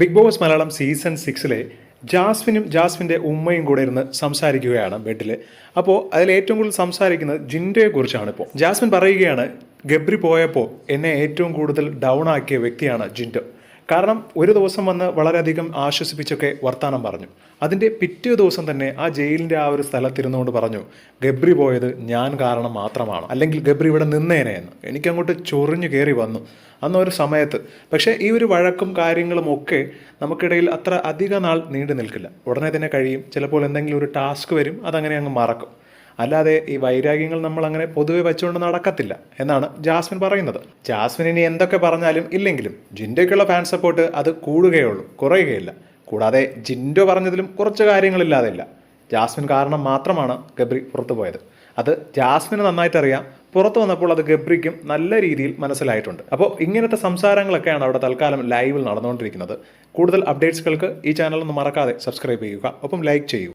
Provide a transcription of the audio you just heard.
Big Boss Malayalam season സിക്സിലെ ജാസ്മിനും ജാസ്മിന്റെ ഉമ്മയും കൂടെ ഇരുന്ന് സംസാരിക്കുകയാണ് ബെഡിൽ. അപ്പോൾ അതിൽ ഏറ്റവും കൂടുതൽ സംസാരിക്കുന്നത് ജിൻഡയെ കുറിച്ചാണ് ഇപ്പോൾ. ജാസ്മിൻ പറയുകയാണ് ഗബ്രി പോയപ്പോൾ എന്നെ ഏറ്റവും കൂടുതൽ ഡൗൺ ആക്കിയ വ്യക്തിയാണ് ജിൻഡോ. കാരണം ഒരു ദിവസം വന്ന് വളരെയധികം ആശ്വസിപ്പിച്ചൊക്കെ വർത്താനം പറഞ്ഞു. അതിന്റെ പിറ്റേ ദിവസം തന്നെ ആ ജയിലിന്റെ ആ ഒരു സ്ഥലത്തിരുന്നുകൊണ്ട് പറഞ്ഞു ഗബ്രി പോയത് ഞാൻ കാരണം മാത്രമാണ്. അല്ലെങ്കിൽ ഗബ്രി ഇവിടെ നിന്നേനെ എന്ന്. എനിക്കങ്ങോട്ട് ചൊറിഞ്ഞു കയറി വന്നു അന്ന് ഒരു സമയത്ത്. പക്ഷേ ഈ ഒരു വഴക്കും കാര്യങ്ങളും ഒക്കെ നമുക്കിടയിൽ അത്ര അധിക നാൾ നീണ്ടു നിൽക്കില്ല. ഉടനെ തന്നെ കഴിയും. ചിലപ്പോൾ എന്തെങ്കിലും ഒരു ടാസ്ക് വരും അതങ്ങനെ അങ്ങ് മറക്കും. അല്ലാതെ ഈ വൈരാഗ്യങ്ങൾ നമ്മൾ അങ്ങനെ പൊതുവെ വെച്ചുകൊണ്ട് നടക്കത്തില്ല എന്നാണ് ജാസ്മിൻ പറയുന്നത്. ജാസ്മിൻ ഇനി എന്തൊക്കെ പറഞ്ഞാലും ഇല്ലെങ്കിലും ജിൻഡോയ്ക്കുള്ള ഫാൻ സപ്പോർട്ട് അത് കൂടുകയുള്ളൂ കുറയുകയില്ല. കൂടാതെ ജിൻഡോ പറഞ്ഞതിലും കുറച്ച് കാര്യങ്ങളില്ലാതില്ല ജാസ്മിൻ കാരണം മാത്രമാണ് ഗബ്രി പുറത്തുപോയത് അത് ജാസ്മിന് നന്നായിട്ട് അറിയാം പുറത്തു വന്നപ്പോൾ അത് ഗബ്രിക്കും നല്ല രീതിയിൽ മനസ്സിലായിട്ടുണ്ട്. അപ്പോൾ ഇങ്ങനത്തെ സംസാരങ്ങളൊക്കെയാണ് അവിടെ തൽക്കാലം ലൈവിൽ നടന്നുകൊണ്ടിരിക്കുന്നത്. കൂടുതൽ അപ്ഡേറ്റ്സുകൾക്ക് ഈ ചാനൽ ഒന്ന് മറക്കാതെ സബ്സ്ക്രൈബ് ചെയ്യുക. ഒപ്പം ലൈക്ക് ചെയ്യൂ.